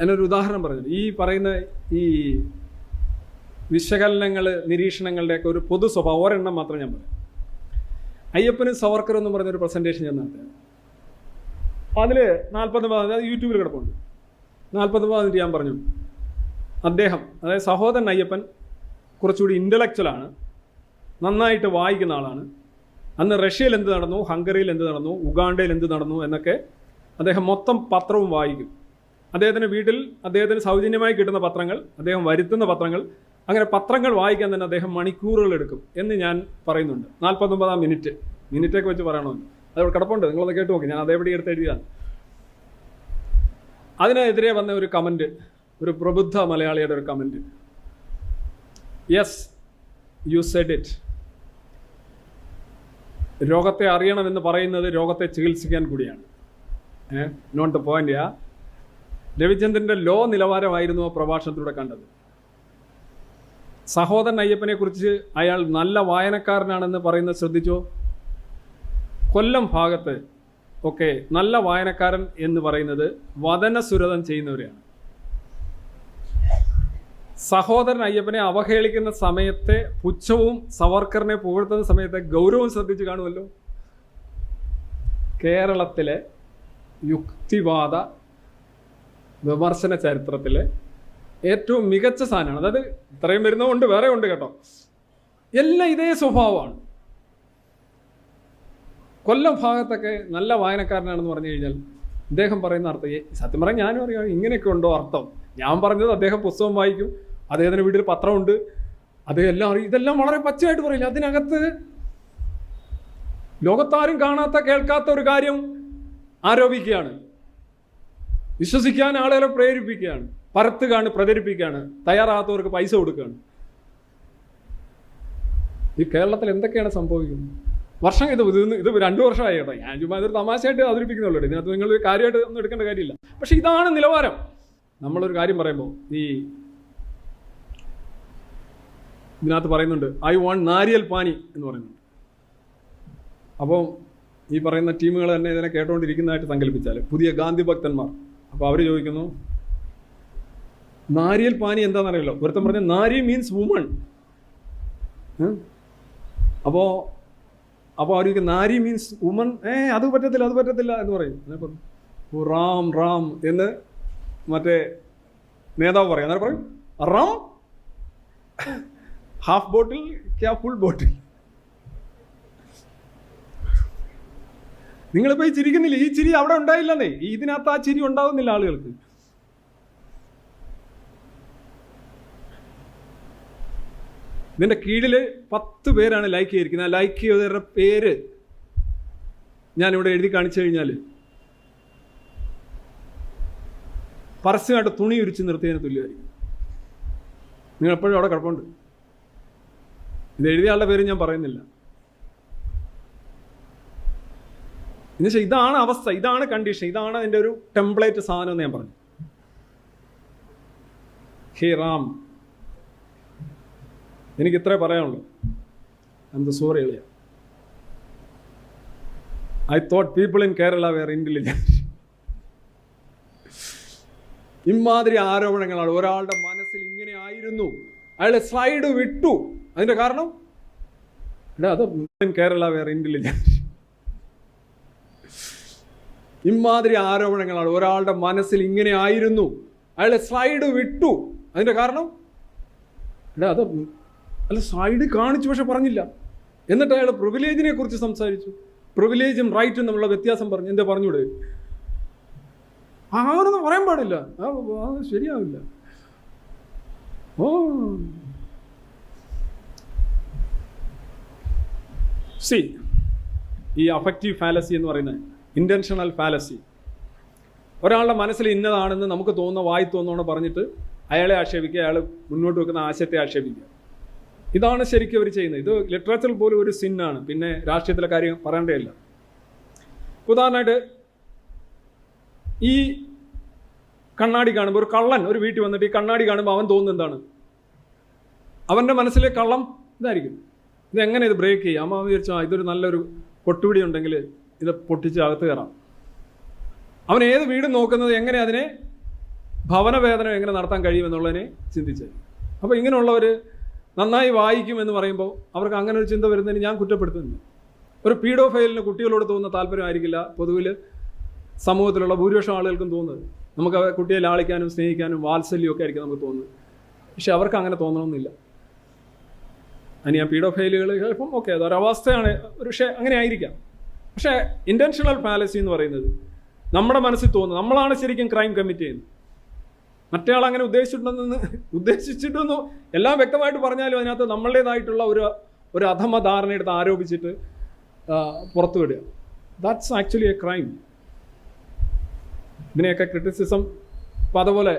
എന്നൊരു ഉദാഹരണം പറഞ്ഞു ഈ പറയുന്ന ഈ വിശകലനങ്ങൾ നിരീക്ഷണങ്ങളുടെയൊക്കെ ഒരു പൊതു സ്വഭാവം ഒരെണ്ണം മാത്രം ഞാൻ പറയാം. അയ്യപ്പനും സവർക്കർ എന്ന് പറഞ്ഞൊരു പ്രസന്റേഷൻ ഞാൻ നടത്തിയത്. അതിൽ നാൽപ്പത്തൊമ്പത് അത് യൂട്യൂബിൽ കിടപ്പുണ്ട്. നാൽപ്പത്തൊമ്പത് ഞാൻ പറഞ്ഞു. അദ്ദേഹം അതായത് സഹോദരൻ അയ്യപ്പൻ കുറച്ചുകൂടി ഇന്റലക്ച്വലാണ് നന്നായിട്ട് വായിക്കുന്ന ആളാണ്. അന്ന് റഷ്യയിൽ എന്ത് നടന്നു? ഹംഗറിയിൽ എന്ത് നടന്നു? ഉഗാണ്ടയിൽ എന്ത് നടന്നു? എന്നൊക്കെ അദ്ദേഹം മൊത്തം പത്രവും വായിക്കും. അദ്ദേഹത്തിന്റെ വീട്ടിൽ അദ്ദേഹത്തിന് സൗജന്യമായി കിട്ടുന്ന പത്രങ്ങൾ അദ്ദേഹം വരുത്തുന്ന പത്രങ്ങൾ അങ്ങനെ പത്രങ്ങൾ വായിക്കാൻ തന്നെ അദ്ദേഹം മണിക്കൂറുകൾ എടുക്കും എന്ന് ഞാൻ പറയുന്നുണ്ട്. നാൽപ്പത്തൊമ്പതാം മിനിറ്റ്. മിനിറ്റൊക്കെ വെച്ച് പറയണമെന്ന് അതോട് കിടപ്പുണ്ട്. നിങ്ങളത് കേട്ട് നോക്കി. ഞാൻ അതേപടി എടുത്ത് എഴുതിയതാണ്. അതിനെതിരെ വന്ന ഒരു കമന്റ് ഒരു പ്രബുദ്ധ മലയാളിയുടെ ഒരു comment yes you said it രോഗത്തെ അറിയണമെന്ന് പറയുന്നത് രോഗത്തെ ചികിത്സിക്കാൻ കൂടിയാണ്. നോട്ട് ദ പോയിന്റ് യാ രവിചന്ദ്രന്റെ ലോ നിലവാരമായിരുന്നു ആ പ്രഭാഷണത്തിലൂടെ കണ്ടത്. സഹോദരൻ അയ്യപ്പനെ കുറിച്ച് അയാൾ നല്ല വായനക്കാരനാണെന്ന് പറയുന്നത് ശ്രദ്ധിച്ചോ? കൊല്ലം ഭാഗത്ത് ഒക്കെ നല്ല വായനക്കാരൻ എന്ന് പറയുന്നത് വതനസുരതം ചെയ്യുന്നവരെയാണ്. സഹോദരൻ അയ്യപ്പനെ അവഹേളിക്കുന്ന സമയത്തെ പുച്ഛവും സവർക്കറിനെ പുകഴ്ത്തുന്ന സമയത്തെ ഗൗരവം ശ്രദ്ധിച്ചു കാണുമല്ലോ? കേരളത്തിലെ യുക്തിവാദ വിമർശന ചരിത്രത്തിലെ ഏറ്റവും മികച്ച സാധനമാണ്. അതായത് ഇത്രയും വരുന്നതുകൊണ്ട് വേറെ ഉണ്ട് കേട്ടോ. എല്ലാം ഇതേ സ്വഭാവമാണ്. കൊല്ലം ഭാഗത്തൊക്കെ നല്ല വായനക്കാരനാണെന്ന് പറഞ്ഞു കഴിഞ്ഞാൽ അദ്ദേഹം പറയുന്ന അർത്ഥം സത്യം പറയാൻ ഞാനും അറിയാം ഇങ്ങനെയൊക്കെ ഉണ്ടോ അർത്ഥം. ഞാൻ പറഞ്ഞത് അദ്ദേഹം പുസ്തകം വായിക്കും അദ്ദേഹത്തിന്റെ വീട്ടിൽ പത്രമുണ്ട് അദ്ദേഹം എല്ലാം അറിയും. ഇതെല്ലാം വളരെ പച്ചയായിട്ട് പറയില്ല. അതിനകത്ത് ലോകത്താരും കാണാത്ത കേൾക്കാത്ത ഒരു കാര്യം ആരോപിക്കുകയാണ്. വിശ്വസിക്കാൻ ആളുകളെ പ്രേരിപ്പിക്കുകയാണ്. പരത്തുകയാണ് പ്രചരിപ്പിക്കുകയാണ്. തയ്യാറാകാത്തവർക്ക് പൈസ കൊടുക്കുകയാണ്. ഈ കേരളത്തിൽ എന്തൊക്കെയാണ് സംഭവിക്കുന്നത്? വർഷം ഇത് ഇത് ഇത് രണ്ടു വർഷമായി കേട്ടോ. ഞാൻ ചുമ്മാ ഇതൊരു തമാശയായിട്ട് അവതരിപ്പിക്കുന്നുള്ളൂ ഇതിനകത്ത് നിങ്ങൾ കാര്യമായിട്ട് ഒന്നും എടുക്കേണ്ട കാര്യമില്ല. പക്ഷെ ഇതാണ് നിലവാരം. നമ്മളൊരു കാര്യം പറയുമ്പോൾ ഈ ഇതിനകത്ത് പറയുന്നുണ്ട് ഐ വാണ്ട് നാരിയൽ പാനി എന്ന് പറയുന്നുണ്ട്. അപ്പം ഈ പറയുന്ന ടീമുകൾ തന്നെ ഇതിനെ കേട്ടുകൊണ്ടിരിക്കുന്നതായിട്ട് സങ്കല്പിച്ചാൽ പുതിയ ഗാന്ധി ഭക്തന്മാർ അപ്പോൾ അവർ ചോദിക്കുന്നു നാരിയൽ പാനി എന്താണെന്നറിയല്ലോ. ഒരുത്തൻ പറഞ്ഞ നാരി മീൻസ് വുമൺ അപ്പോൾ അപ്പോൾ അവർ നാരി മീൻസ് വുമൺ ഏ അത് പറ്റത്തില്ല അത് പറ്റത്തില്ല എന്ന് പറയും. പറഞ്ഞു "ഓ, റാം റാം എന്ന് മറ്റേ നേതാവ് പറയും. അന്നേരം പറയും. Rum half bottle full bottle നിങ്ങളിപ്പോൾ ഈ ചിരിക്കുന്നില്ല. ഈ ചിരി അവിടെ ഉണ്ടായില്ലെന്നേ. ഇതിനകത്ത് ആ ചിരി ഉണ്ടാവുന്നില്ല ആളുകൾക്ക്. നിന്റെ കീഴിൽ പത്ത് പേരാണ് ലൈക്ക് ചെയ്തിരിക്കുന്നത്. ലൈക്ക് ചെയ്തവരുടെ പേര് ഞാനിവിടെ എഴുതി കാണിച്ചു കഴിഞ്ഞാൽ. പരസ്യമായിട്ട് തുണി ഉരിച്ച് നിർത്തിയതിന് തുല്യമായിരിക്കും. നിങ്ങൾ എപ്പോഴും അവിടെ കിടപ്പുണ്ട്. ഇത് എഴുതിയ ആളുടെ പേര് ഞാൻ പറയുന്നില്ല. എന്നുവെച്ചാൽ ഇതാണ് അവസ്ഥ ഇതാണ് കണ്ടീഷൻ ഇതാണ് അതിന്റെ ഒരു ടെംപ്ലേറ്റ് സാധനം എന്ന് ഞാൻ പറഞ്ഞു. ഹേ റാം എനിക്ക് ഇത്രേ പറയാനുള്ളൂ. എന്ത് സോറി എളിയ. I thought people in Kerala were intelligence ഇമാതിരി ആരോപണങ്ങളാണ്. ഒരാളുടെ മനസ്സിൽ ഇങ്ങനെ ആയിരുന്നു. അയാളെ സ്ലൈഡ് വിട്ടു. അതിന്റെ കാരണം? എടാ അത് കേരള വേർ ഇന്റലിജന്റ് ഇമാതിരി ആരോപണങ്ങളാണ്. ഒരാളുടെ മനസ്സിൽ ഇങ്ങനെ ആയിരുന്നു. അയാളെ സൈഡ് വിട്ടു. അതിന്റെ കാരണം? അല്ല അത് അല്ല സൈഡ് കാണിച്ചു പക്ഷെ പറഞ്ഞില്ല. എന്നിട്ട് അയാൾ പ്രിവിലേജിനെ കുറിച്ച് സംസാരിച്ചു. പ്രിവിലേജും റൈറ്റും തമ്മിലുള്ള വ്യത്യാസം പറഞ്ഞു. എന്താ പറഞ്ഞൂടെ അങ്ങനൊന്നും പറയാൻ പാടില്ല. ശരിയാവില്ല. ഓ. സി ഈ അഫക്റ്റീവ് ഫാലസി എന്ന് പറയുന്നത് ഇന്റൻഷണൽ ഫാലസി ഒരാളുടെ മനസ്സിൽ ഇന്നതാണെന്ന് നമുക്ക് തോന്നുന്ന വായി തോന്നുന്ന പറഞ്ഞിട്ട് അയാളെ ആക്ഷേപിക്കുക അയാൾ മുന്നോട്ട് വെക്കുന്ന ആശയത്തെ ആക്ഷേപിക്കുക. ഇതാണ് ശരിക്കും അവർ ചെയ്യുന്നത്. ഇത് ലിറ്ററേച്ചർ പോലും ഒരു സിന്നാണ് പിന്നെ രാഷ്ട്രീയത്തിലെ കാര്യം പറയേണ്ടതല്ല. ഉദാഹരണമായിട്ട് ഈ കണ്ണാടി കാണുമ്പോൾ ഒരു കള്ളൻ ഒരു വീട്ടിൽ വന്നിട്ട് ഈ കണ്ണാടി കാണുമ്പോൾ അവൻ തോന്നുന്നത് എന്താണ്? അവന്റെ മനസ്സിലെ കള്ളം ഇതായിരിക്കും. ഇത് എങ്ങനെ ഇത് ബ്രേക്ക് ചെയ്യാം? അമ്മ വിചാരിച്ചാൽ ഇതൊരു നല്ലൊരു കൊട്ടുപിടി ഉണ്ടെങ്കിൽ ഇത് പൊട്ടിച്ച് അകത്ത് കയറാം. അവൻ ഏത് വീടും നോക്കുന്നത് എങ്ങനെ അതിനെ ഭവന വേതനം എങ്ങനെ നടത്താൻ കഴിയുമെന്നുള്ളതിനെ ചിന്തിച്ച്. അപ്പോൾ ഇങ്ങനെയുള്ളവർ നന്നായി വായിക്കും എന്ന് പറയുമ്പോൾ അവർക്ക് അങ്ങനെ ഒരു ചിന്ത വരുന്നതിന് ഞാൻ കുറ്റപ്പെടുത്തുന്നില്ല ഒരു പീഡോ ഫയലിന് കുട്ടികളോട് തോന്നുന്ന താല്പര്യമായിരിക്കില്ല പൊതുവിൽ സമൂഹത്തിലുള്ള ഭൂരിപക്ഷം ആളുകൾക്കും തോന്നുന്നത്. നമുക്ക് കുട്ടിയെ ലാളിക്കാനും സ്നേഹിക്കാനും വാത്സല്യമൊക്കെ ആയിരിക്കും നമുക്ക് തോന്നുന്നത്. പക്ഷെ അവർക്ക് അങ്ങനെ തോന്നണമെന്നില്ല അതിന് ഞാൻ പീഡോഫൈലുകൾ ചിലപ്പം ഓക്കെ അതൊരവസ്ഥയാണ്. ഒരു പക്ഷേ അങ്ങനെ ആയിരിക്കാം. പക്ഷേ ഇന്റൻഷണൽ ഫാലസി എന്ന് പറയുന്നത് നമ്മുടെ മനസ്സിൽ തോന്നുന്നു. നമ്മളാണ് ശരിക്കും ക്രൈം കമ്മിറ്റ് ചെയ്യുന്നത്. മറ്റേ ആൾ അങ്ങനെ ഉദ്ദേശിച്ചിട്ടുണ്ടെന്ന് ഉദ്ദേശിച്ചിട്ടൊന്നും എല്ലാം വ്യക്തമായിട്ട് പറഞ്ഞാലും അതിനകത്ത് നമ്മളുടേതായിട്ടുള്ള ഒരു ഒരു അധമ ധാരണയെടുത്ത് ആരോപിച്ചിട്ട് പുറത്തു വിടുക. ദാറ്റ്സ് ആക്ച്വലി എ ക്രൈം ഇതിനെയൊക്കെ ക്രിറ്റിസിസം അപ്പോൾ അതുപോലെ